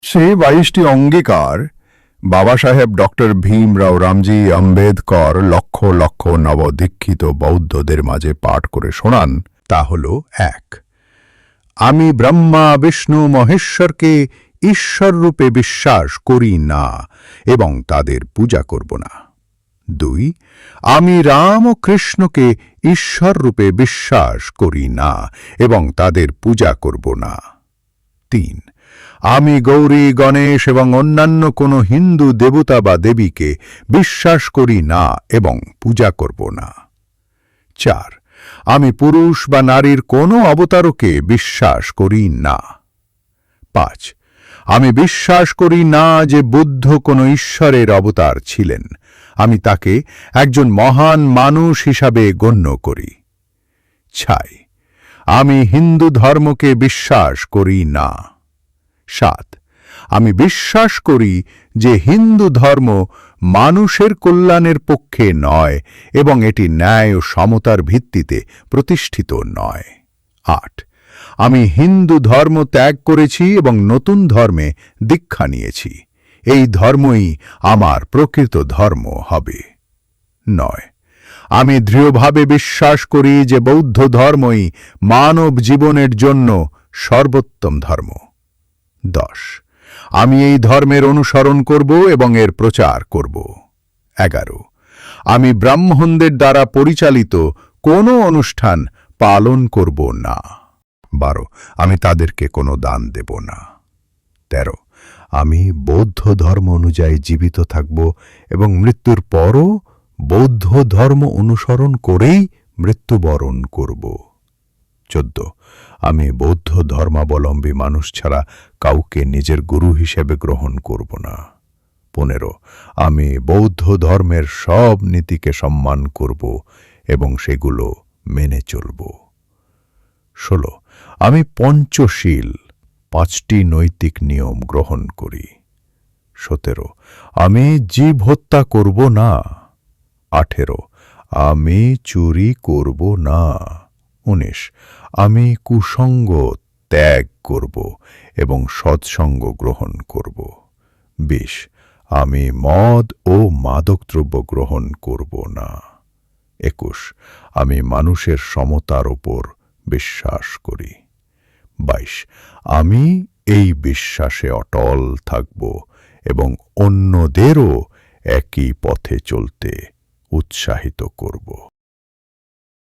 সেই বাইশটি অঙ্গীকার বাবা সাহেব ডক্টর ভীমরাও রামজি আম্বেদকর লক্ষ লক্ষ নবদীক্ষিত বৌদ্ধদের মাঝে পাঠ করে শোনান, তা হল এক। আমি ব্রহ্মা, বিষ্ণু, মহেশ্বরকে ঈশ্বররূপে বিশ্বাস করি না এবং তাদের পূজা করব না। দুই, আমি রাম ও কৃষ্ণকে ঈশ্বররূপে বিশ্বাস করি না এবং তাদের পূজা করব না। তিন আমি গৌরী, গণেশ এবং অন্যান্য কোনো হিন্দু দেবতা বা দেবীকে বিশ্বাস করি না এবং পূজা করব না। চার, আমি পুরুষ বা নারীর কোনো অবতারকে বিশ্বাস করি না। পাঁচ, আমি বিশ্বাস করি না যে বুদ্ধ কোনো ঈশ্বরের অবতার ছিলেন। আমি তাকে একজন মহান মানুষ হিসাবে গণ্য করি। ছাই আমি হিন্দু ধর্মকে বিশ্বাস করি না। সাত। আমি বিশ্বাস করি যে হিন্দু ধর্ম মানুষের কল্যাণের পক্ষে নয় এবং এটি ন্যায় ও সমতার ভিত্তিতে প্রতিষ্ঠিত নয়। আট। আমি হিন্দু ধর্ম ত্যাগ করেছি এবং নতুন ধর্মে দীক্ষা নিয়েছি। এই ধর্মই আমার প্রকৃত ধর্ম হবে। নয়। আমি দৃঢ়ভাবে বিশ্বাস করি যে বৌদ্ধ ধর্মই মানব জীবনের জন্য সর্বোত্তম ধর্ম। দশ। আমি এই ধর্মের অনুসরণ করব এবং এর প্রচার করব। এগারো। আমি ব্রাহ্মণদের দ্বারা পরিচালিত কোনো অনুষ্ঠান পালন করব না। বারো। আমি তাদেরকে কোনো দান দেব না। তেরো। আমি বৌদ্ধ ধর্ম অনুযায়ী জীবিত থাকব এবং মৃত্যুর পরও বৌদ্ধ ধর্ম অনুসরণ করেই মৃত্যুবরণ করব। চোদ্দ। আমি বৌদ্ধ ধর্মাবলম্বী মানুষ ছাড়া কাউকে নিজের গুরু হিসেবে গ্রহণ করব না। পনেরো, আমি বৌদ্ধ ধর্মের সব নীতিকে সম্মান করব এবং সেগুলো মেনে চলব। ষোলো, আমি পঞ্চশীল, পাঁচটি নৈতিক নিয়ম গ্রহণ করি। সতেরো, আমি জীব হত্যা করব না। আঠেরো, আমি চুরি করব না। উনিশ, আমি কুসঙ্গ ত্যাগ করব এবং সৎসঙ্গ গ্রহণ করব। বিশ, আমি মদ ও মাদকদ্রব্য গ্রহণ করব না। একুশ, আমি মানুষের সমতার ওপর বিশ্বাস করি। বাইশ, আমি এই বিশ্বাসে অটল থাকব এবং অন্যদেরও একই পথে চলতে উৎসাহিত করব।